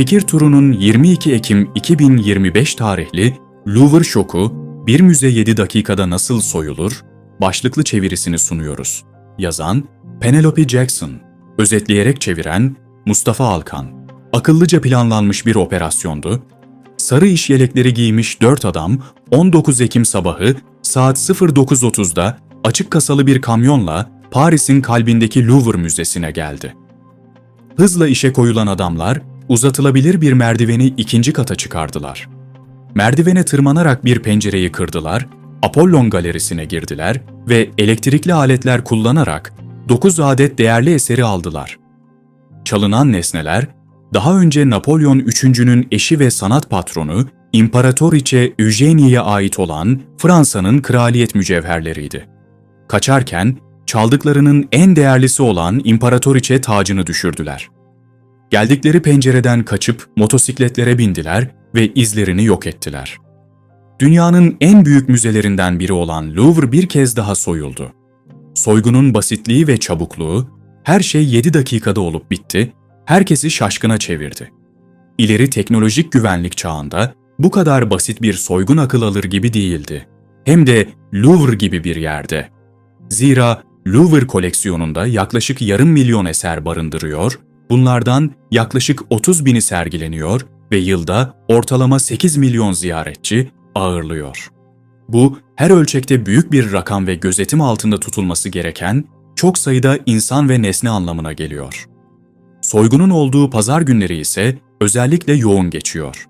Fikir turunun 22 Ekim 2025 tarihli Louvre Şoku, Bir Müze 7 dakikada nasıl soyulur? başlıklı çevirisini sunuyoruz. Yazan Penelope Jackson, özetleyerek çeviren Mustafa Alkan. Akıllıca planlanmış bir operasyondu. Sarı iş yelekleri giymiş dört adam 19 Ekim sabahı saat 09.30'da açık kasalı bir kamyonla Paris'in kalbindeki Louvre Müzesi'ne geldi. Hızla işe koyulan adamlar uzatılabilir bir merdiveni ikinci kata çıkardılar. Merdivene tırmanarak bir pencereyi kırdılar, Apollon galerisine girdiler ve elektrikli aletler kullanarak 9 adet değerli eseri aldılar. Çalınan nesneler, daha önce Napolyon III'nün eşi ve sanat patronu İmparatoriçe Eugenie'ye ait olan Fransa'nın kraliyet mücevherleriydi. Kaçarken çaldıklarının en değerlisi olan İmparatoriçe tacını düşürdüler. Geldikleri pencereden kaçıp motosikletlere bindiler ve izlerini yok ettiler. Dünyanın en büyük müzelerinden biri olan Louvre bir kez daha soyuldu. Soygunun basitliği ve çabukluğu, her şey 7 dakikada olup bitti, herkesi şaşkına çevirdi. İleri teknolojik güvenlik çağında bu kadar basit bir soygun akıl alır gibi değildi. Hem de Louvre gibi bir yerde. Zira Louvre koleksiyonunda yaklaşık yarım milyon eser barındırıyor, bunlardan yaklaşık 30 bini sergileniyor ve yılda ortalama 8 milyon ziyaretçi ağırlıyor. Bu, her ölçekte büyük bir rakam ve gözetim altında tutulması gereken çok sayıda insan ve nesne anlamına geliyor. Soygunun olduğu pazar günleri ise özellikle yoğun geçiyor.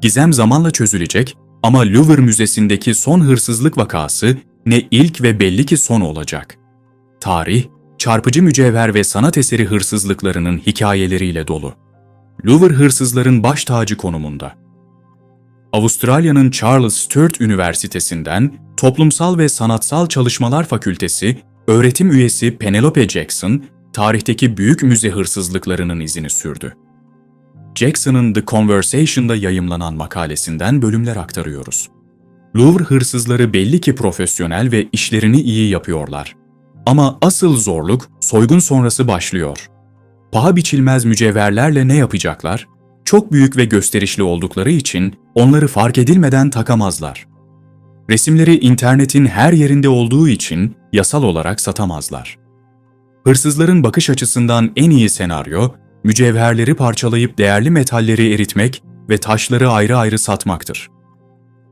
Gizem zamanla çözülecek ama Louvre Müzesi'ndeki son hırsızlık vakası ne ilk ve belli ki son olacak. Tarih, çarpıcı mücevher ve sanat eseri hırsızlıklarının hikayeleriyle dolu. Louvre hırsızların baş tacı konumunda. Avustralya'nın Charles Sturt Üniversitesi'nden Toplumsal ve Sanatsal Çalışmalar Fakültesi öğretim üyesi Penelope Jackson, tarihteki büyük müze hırsızlıklarının izini sürdü. Jackson'ın The Conversation'da yayımlanan makalesinden bölümler aktarıyoruz. Louvre hırsızları belli ki profesyonel ve işlerini iyi yapıyorlar. Ama asıl zorluk soygun sonrası başlıyor. Paha biçilmez mücevherlerle ne yapacaklar? Çok büyük ve gösterişli oldukları için onları fark edilmeden takamazlar. Resimleri internetin her yerinde olduğu için yasal olarak satamazlar. Hırsızların bakış açısından en iyi senaryo, mücevherleri parçalayıp değerli metalleri eritmek ve taşları ayrı ayrı satmaktır.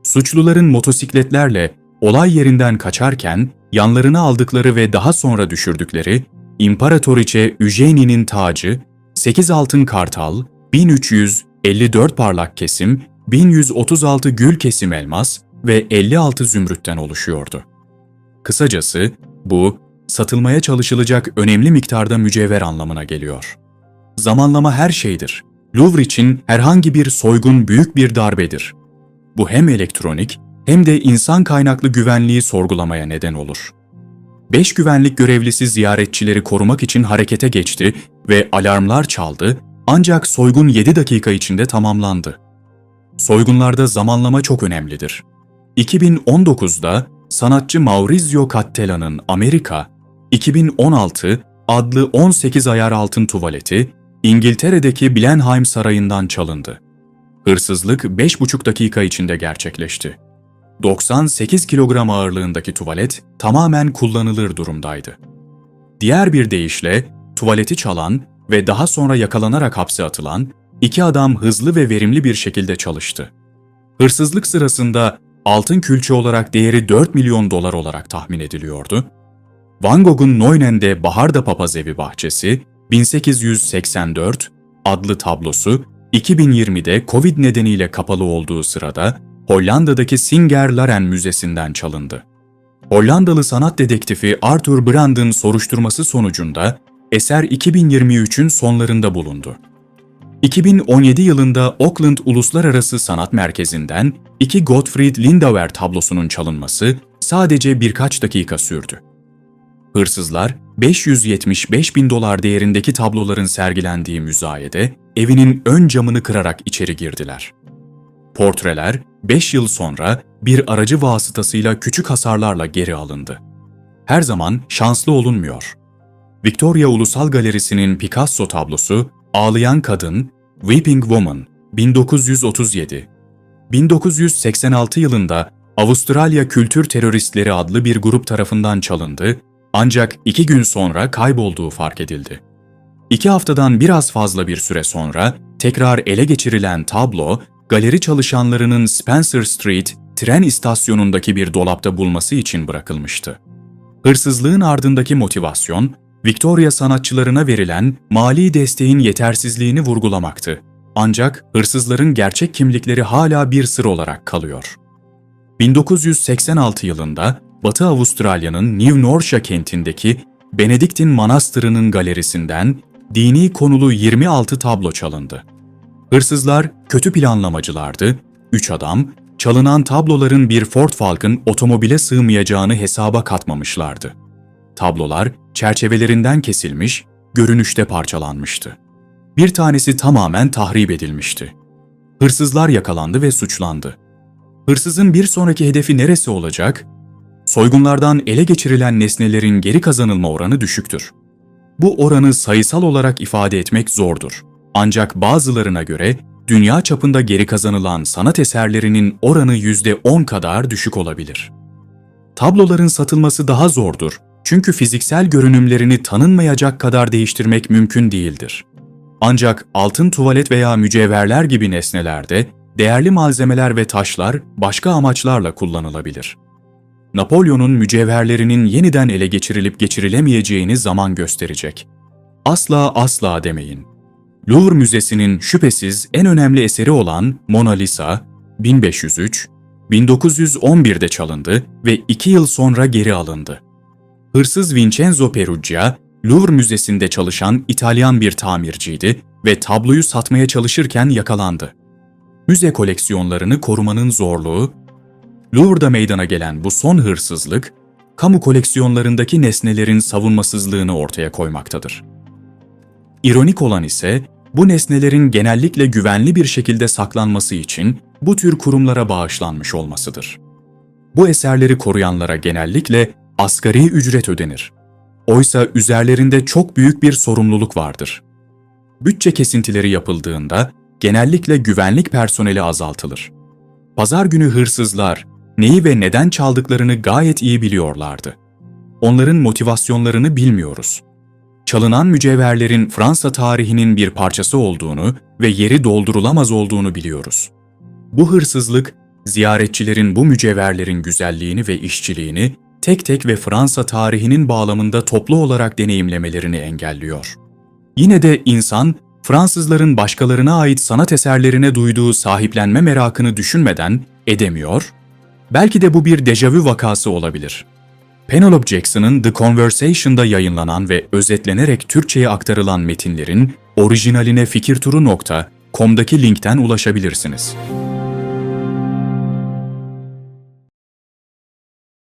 Suçluların motosikletlerle olay yerinden kaçarken yanlarına aldıkları ve daha sonra düşürdükleri İmparatoriçe Eugenie'nin tacı, 8 altın kartal, 1354 parlak kesim, 1136 gül kesim elmas ve 56 zümrütten oluşuyordu. Kısacası bu, satılmaya çalışılacak önemli miktarda mücevher anlamına geliyor. Zamanlama her şeydir. Louvre için herhangi bir soygun büyük bir darbedir. Bu hem elektronik hem de insan kaynaklı güvenliği sorgulamaya neden olur. Beş güvenlik görevlisi ziyaretçileri korumak için harekete geçti ve alarmlar çaldı ancak soygun 7 dakika içinde tamamlandı. Soygunlarda zamanlama çok önemlidir. 2019'da sanatçı Maurizio Cattelan'ın Amerika, 2016 adlı 18 ayar altın tuvaleti İngiltere'deki Blenheim Sarayı'ndan çalındı. Hırsızlık 5,5 dakika içinde gerçekleşti. 98 kilogram ağırlığındaki tuvalet tamamen kullanılır durumdaydı. Diğer bir deyişle tuvaleti çalan ve daha sonra yakalanarak hapse atılan iki adam hızlı ve verimli bir şekilde çalıştı. Hırsızlık sırasında altın külçe olarak değeri 4 milyon dolar olarak tahmin ediliyordu. Van Gogh'un Neunen'de Baharda Papaz Evi Bahçesi 1884 adlı tablosu 2020'de Covid nedeniyle kapalı olduğu sırada Hollanda'daki Singer-Laren Müzesi'nden çalındı. Hollandalı sanat dedektifi Arthur Brand'ın soruşturması sonucunda eser 2023'ün sonlarında bulundu. 2017 yılında Auckland Uluslararası Sanat Merkezi'nden iki Gottfried Lindauer tablosunun çalınması sadece birkaç dakika sürdü. Hırsızlar 575 bin dolar değerindeki tabloların sergilendiği müzayede evinin ön camını kırarak içeri girdiler. Portreler 5 yıl sonra bir aracı vasıtasıyla küçük hasarlarla geri alındı. Her zaman şanslı olunmuyor. Victoria Ulusal Galerisi'nin Picasso tablosu Ağlayan Kadın Weeping Woman 1937 1986 yılında Avustralya Kültür Teröristleri adlı bir grup tarafından çalındı ancak iki gün sonra kaybolduğu fark edildi. İki haftadan biraz fazla bir süre sonra tekrar ele geçirilen tablo, galeri çalışanlarının Spencer Street tren istasyonundaki bir dolapta bulması için bırakılmıştı. Hırsızlığın ardındaki motivasyon, Victoria sanatçılarına verilen mali desteğin yetersizliğini vurgulamaktı. Ancak hırsızların gerçek kimlikleri hala bir sır olarak kalıyor. 1986 yılında Batı Avustralya'nın New Norcia kentindeki Benediktin Manastırı'nın galerisinden dini konulu 26 tablo çalındı. Hırsızlar kötü planlamacılardı, üç adam çalınan tabloların bir Ford Falcon otomobile sığmayacağını hesaba katmamışlardı. Tablolar çerçevelerinden kesilmiş, görünüşte parçalanmıştı. Bir tanesi tamamen tahrip edilmişti. Hırsızlar yakalandı ve suçlandı. Hırsızın bir sonraki hedefi neresi olacak? Soygunlardan ele geçirilen nesnelerin geri kazanılma oranı düşüktür. Bu oranı sayısal olarak ifade etmek zordur. Ancak bazılarına göre dünya çapında geri kazanılan sanat eserlerinin oranı %10 kadar düşük olabilir. Tabloların satılması daha zordur çünkü fiziksel görünümlerini tanınmayacak kadar değiştirmek mümkün değildir. Ancak altın tuvalet veya mücevherler gibi nesnelerde değerli malzemeler ve taşlar başka amaçlarla kullanılabilir. Napolyon'un mücevherlerinin yeniden ele geçirilip geçirilemeyeceğini zaman gösterecek. Asla asla demeyin. Louvre Müzesi'nin şüphesiz en önemli eseri olan Mona Lisa, 1503, 1911'de çalındı ve iki yıl sonra geri alındı. Hırsız Vincenzo Perugia, Louvre Müzesi'nde çalışan İtalyan bir tamirciydi ve tabloyu satmaya çalışırken yakalandı. Müze koleksiyonlarını korumanın zorluğu, Louvre'da meydana gelen bu son hırsızlık, kamu koleksiyonlarındaki nesnelerin savunmasızlığını ortaya koymaktadır. İronik olan ise bu nesnelerin genellikle güvenli bir şekilde saklanması için bu tür kurumlara bağışlanmış olmasıdır. Bu eserleri koruyanlara genellikle asgari ücret ödenir. Oysa üzerlerinde çok büyük bir sorumluluk vardır. Bütçe kesintileri yapıldığında genellikle güvenlik personeli azaltılır. Pazar günü hırsızlar neyi ve neden çaldıklarını gayet iyi biliyorlardı. Onların motivasyonlarını bilmiyoruz. Çalınan mücevherlerin Fransa tarihinin bir parçası olduğunu ve yeri doldurulamaz olduğunu biliyoruz. Bu hırsızlık, ziyaretçilerin bu mücevherlerin güzelliğini ve işçiliğini tek tek ve Fransa tarihinin bağlamında toplu olarak deneyimlemelerini engelliyor. Yine de insan, Fransızların başkalarına ait sanat eserlerine duyduğu sahiplenme merakını düşünmeden edemiyor, belki de bu bir dejavü vakası olabilir. Penelope Jackson'ın The Conversation'da yayınlanan ve özetlenerek Türkçe'ye aktarılan metinlerin orijinaline fikirturu.com'daki linkten ulaşabilirsiniz.